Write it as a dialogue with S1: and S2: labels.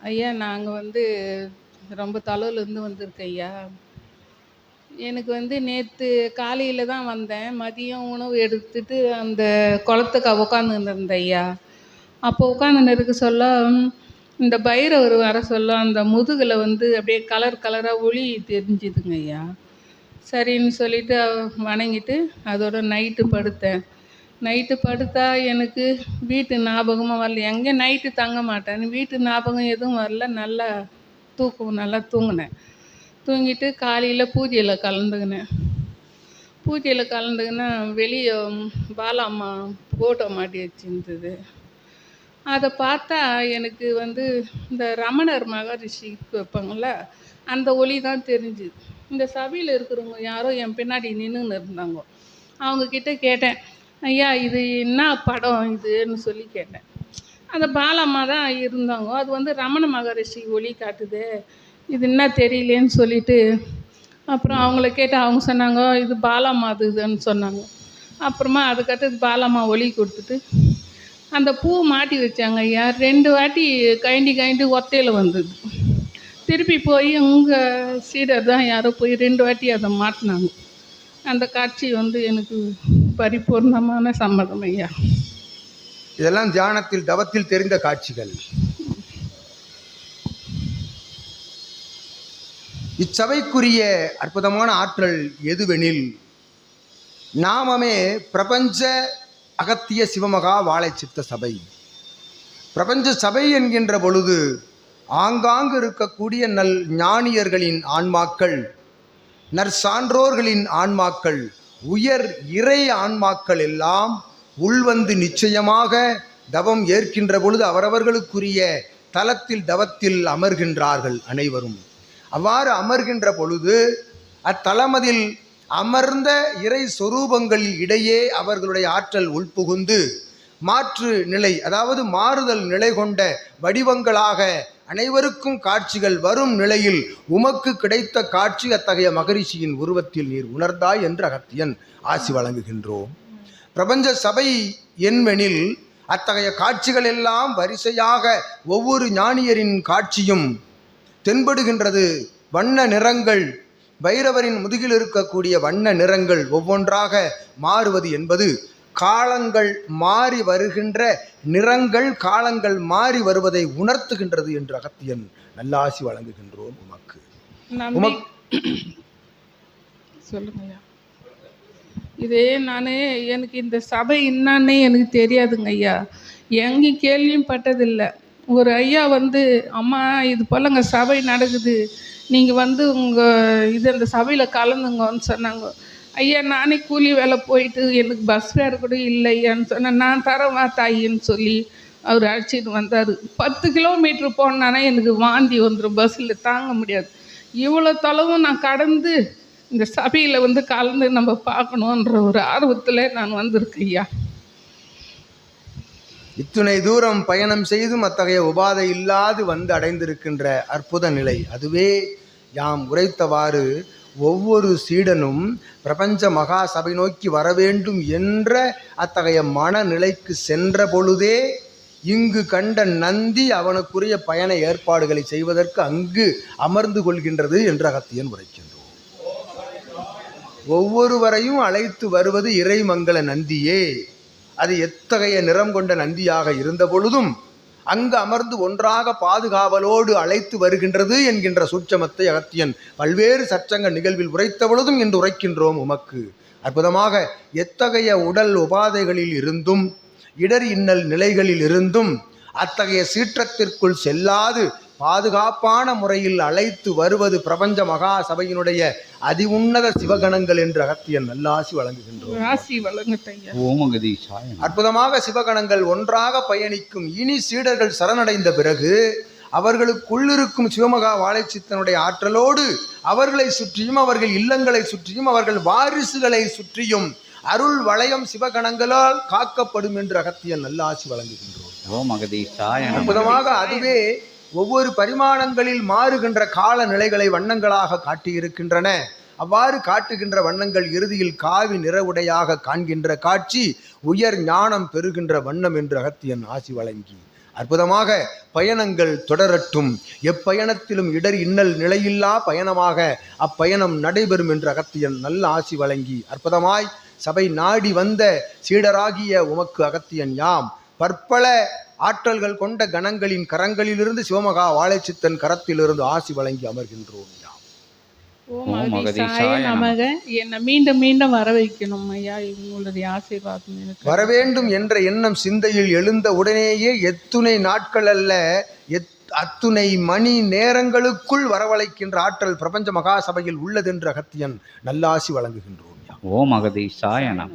S1: ஐயா நாங்கள் வந்து ரொம்ப தொலைவுலேருந்து வந்திருக்கேன் ஐயா. எனக்கு வந்து நேற்று காலையில் தான் வந்தேன். மதியம் உணவு எடுத்துட்டு அந்த குளத்துக்கு உட்காந்துருந்தேன் ஐயா. அப்போ உட்காந்துன்னு சொல்ல இந்த பைரவர் வர சொல்ல அந்த முதுகில் வந்து அப்படியே கலர் கலராக ஒளி தெரிஞ்சுதுங்க ஐயா. சரின்னு சொல்லிட்டு வணங்கிட்டு அதோட நைட்டு படுத்தேன். நைட்டு படுத்தா எனக்கு வீட்டு ஞாபகமாக வரல. எங்கே நைட்டு தங்க மாட்டேன். வீட்டு ஞாபகம் எதுவும் வரல. நல்லா தூக்கம் நல்லா தூங்கினேன். தூங்கிட்டு காலையில் பூஜையில் கலந்துக்கினேன். பூஜையில் கலந்துக்கினா வெளியே பாலாம்மா போட்டோ மாட்டி வச்சுருந்தது. அதை பார்த்தா எனக்கு வந்து இந்த ரமணர் மகரிஷி வைப்பாங்கள அந்த ஒளி தான் தெரிஞ்சுது இந்த சபையில் இருக்கிறவங்க யாரோ என் பின்னாடி நின்றுன்னு இருந்தாங்க. அவங்கக்கிட்ட கேட்டேன். ஐயா இது என்ன படம் இதுன்னு சொல்லி கேட்டேன். அந்த பாலம்மா தான் இருந்தாங்க. அது வந்து ரமண மகரிஷி ஒளி காட்டுது. இது என்ன தெரியலேன்னு சொல்லிட்டு அப்புறம் அவங்கள கேட்டு அவங்க சொன்னாங்க இது பாலம்மா இதுன்னு சொன்னாங்க. அப்புறமா அதுக்கடுத்து பாலம்மா ஒளி கொடுத்துட்டு அந்த பூ மாட்டி வச்சாங்க ஐயா. ரெண்டு வாட்டி கைண்டி கைண்டி ஒத்தையில் வந்தது. திருப்பி போய் உங்கள் சீடர் தான் யாரோ போய் ரெண்டு வாட்டி அதை மாட்டினாங்க. அந்த காட்சி வந்து எனக்கு பரிபூர்ணமான சம்மதம் ஐயா.
S2: இதெல்லாம் தியானத்தில் தவத்தில் தெரிந்த காட்சிகள். இச்சபைக்குரிய அற்புதமான ஆற்றல் எதுவெனில் நாமமே பிரபஞ்ச அகத்திய சிவமகா வாழை சித்த சபை. பிரபஞ்ச சபை என்கின்ற பொழுது ஆங்காங்கு இருக்கக்கூடிய நல் ஞானியர்களின் ஆன்மாக்கள் நற்சான்றோர்களின் ஆன்மாக்கள் உயர் இறை ஆன்மாக்கள் எல்லாம் உள்வந்து நிச்சயமாக தவம் ஏற்கின்ற பொழுது அவரவர்களுக்குரிய தலத்தில் தவத்தில் அமர்கின்றார்கள் அனைவரும். அவ்வாறு அமர்கின்ற பொழுது அத்தலமதில் அமர்ந்த இறை சொரூபங்கள் இடையே அவர்களுடைய ஆற்றல் உள்புகுந்து மாற்று நிலை அதாவது மாறுதல் நிலை கொண்ட வடிவங்களாக அனைவருக்கும் காட்சிகள் வரும் நிலையில் உமக்கு கிடைத்த காட்சி அத்தகைய மகரிஷியின் உருவத்தில் நீர் உணர்ந்தாய் என்று அகத்தியன் ஆசி வழங்குகின்றோம். பிரபஞ்ச சபை என்மெனில் அத்தகைய காட்சிகள் எல்லாம் வரிசையாக ஒவ்வொரு ஞானியரின் காட்சியும் தென்படுகின்றது. வண்ண நிறங்கள் பைரவரின் முதுகில் இருக்கக்கூடிய வண்ண நிறங்கள் ஒவ்வொன்றாக மாறுவது என்பது காலங்கள் மாறி வருகின்ற நிறங்கள் காலங்கள் மாறி வருவதை உணர்த்துகின்றது என்று அகத்தியன் நல்லாசி வழங்குகின்றோம் உமக்கு.
S1: சொல்லுங்க இதே நான் எனக்கு இந்த சபை என்னன்னே எனக்கு தெரியாதுங்க ஐயா எங்கேயும் கேள்வியும் பட்டதில்லை. ஒரு ஐயா வந்து அம்மா இது போலங்க சபை நடக்குது. நீங்கள் வந்து உங்கள் இது அந்த சபையில் கலந்துங்கன்னு சொன்னாங்க. ஐயா நானே கூலி வேலை போயிட்டு எனக்கு பஸ் ஃபேர் கூட இல்லையான்னு சொன்னேன் நான் தரவா தாயின்னு சொல்லி அவர் அழைச்சிட்டு வந்தார். பத்து கிலோமீட்ரு போனானே எனக்கு வாந்தி வந்துடும் பஸ்ஸில் தாங்க முடியாது. இவ்வளோ தொலைவும் நான் கடந்து இந்த சபையில் வந்து கலந்து நம்ம பார்க்கணுன்ற ஒரு ஆர்வத்தில் நான் வந்திருக்கேன் ஐயா.
S2: இத்துணை தூரம் பயணம் செய்தும் அத்தகைய உபாதை இல்லாது வந்து அடைந்திருக்கின்ற அற்புத நிலை. அதுவே யாம் உரைத்தவாறு ஒவ்வொரு சீடனும் பிரபஞ்ச மகா சபை நோக்கி வர வேண்டும் என்ற அத்தகைய மனநிலைக்கு சென்ற பொழுதே இங்கு கண்ட நந்தி அவனுக்குரிய பயண ஏற்பாடுகளை செய்வதற்கு அங்கு அமர்ந்து கொள்கின்றது என்று அகத்தியன் உரைக்கின்றோம் ஒவ்வொருவரையும் அழைத்து வருவது இறைமங்கல நந்தியே. அது எத்தகைய நிறம் கொண்ட நந்தியாக இருந்த பொழுதும் அங்கு அமர்ந்து ஒன்றாக பாதுகாவலோடு அழைத்து வருகின்றது என்கின்ற சூட்சமத்தை அகத்தியன் பல்வேறு சற்றங்க நிகழ்வில் உரைத்தவளதும் என்று உரைக்கின்றோம் உமக்கு. அற்புதமாக எத்தகைய உடல் உபாதைகளில் இருந்தும் இடர் இன்னல் நிலைகளில் இருந்தும் அத்தகைய சீற்றத்திற்குள் செல்லாது பாதுகாப்பான முறையில் அழைத்து வருவது பிரபஞ்ச மகா சபையினுடைய அதிஉன்னத சிவகணங்கள் என்று அகத்தியன் நல்லாசி வழங்குகின்றோம். அற்புதமாக சிவகணங்கள் ஒன்றாக பயணிக்கும் இனி சீடர்கள் சரணடைந்த பிறகு அவர்களுக்குள்ளிருக்கும் சிவமகா வாழைச்சித்தனுடைய ஆற்றலோடு அவர்களை சுற்றியும் அவர்கள் இல்லங்களை சுற்றியும் அவர்கள் வாரிசுகளை சுற்றியும் அருள் வளையம் சிவகணங்களால் காக்கப்படும் என்று அகத்தியன் நல்லாசி வழங்குகின்றோம். அற்புதமாக அதுவே ஒவ்வொரு பரிமாணங்களில் மாறுகின்ற கால நிலைகளை வண்ணங்களாக காட்டியிருக்கின்றன. அவ்வாறு காட்டுகின்ற வண்ணங்கள் இறுதியில் காவி நிறவுடையாக காண்கின்ற காட்சி உயர் ஞானம் பெறுகின்ற வண்ணம் என்று அகத்தியன் ஆசி வழங்கி. அற்புதமாக பயணங்கள் தொடரட்டும். எப்பயணத்திலும் இடர் இன்னல் நிலையில்லா பயணமாக அப்பயணம் நடைபெறும் என்று அகத்தியன் நல்ல ஆசி வழங்கி. அற்புதமாய் சபை நாடி வந்த சீடராகிய உமக்கு அகத்தியன் யாம். பற்பல ஆற்றல்கள் கொண்ட கணங்களின் கரங்களிலிருந்து சிவமகா வாழைச்சித்தன் கரத்திலிருந்து ஆசி வழங்கி அமர்கின்றோம்
S1: ஓம் அகதீசாய நமக. என்னை மீண்டும் மீண்டும் வர வைக்கணும் ஐயா. உங்களுடைய ஆசீர்வாதம் எனக்கு.
S2: என்ற எண்ணம் சிந்தையில் எழுந்த உடனேயே எத்துணை நாட்கள் அல்ல எத் அத்துணை மணி நேரங்களுக்குள் வரவழைக்கின்ற ஆற்றல் பிரபஞ்ச மகாசபையில் உள்ளதென்று அகத்தியன் நல்லாசி வழங்குகின்றோம்.
S3: ஓம் அகதீசாய நம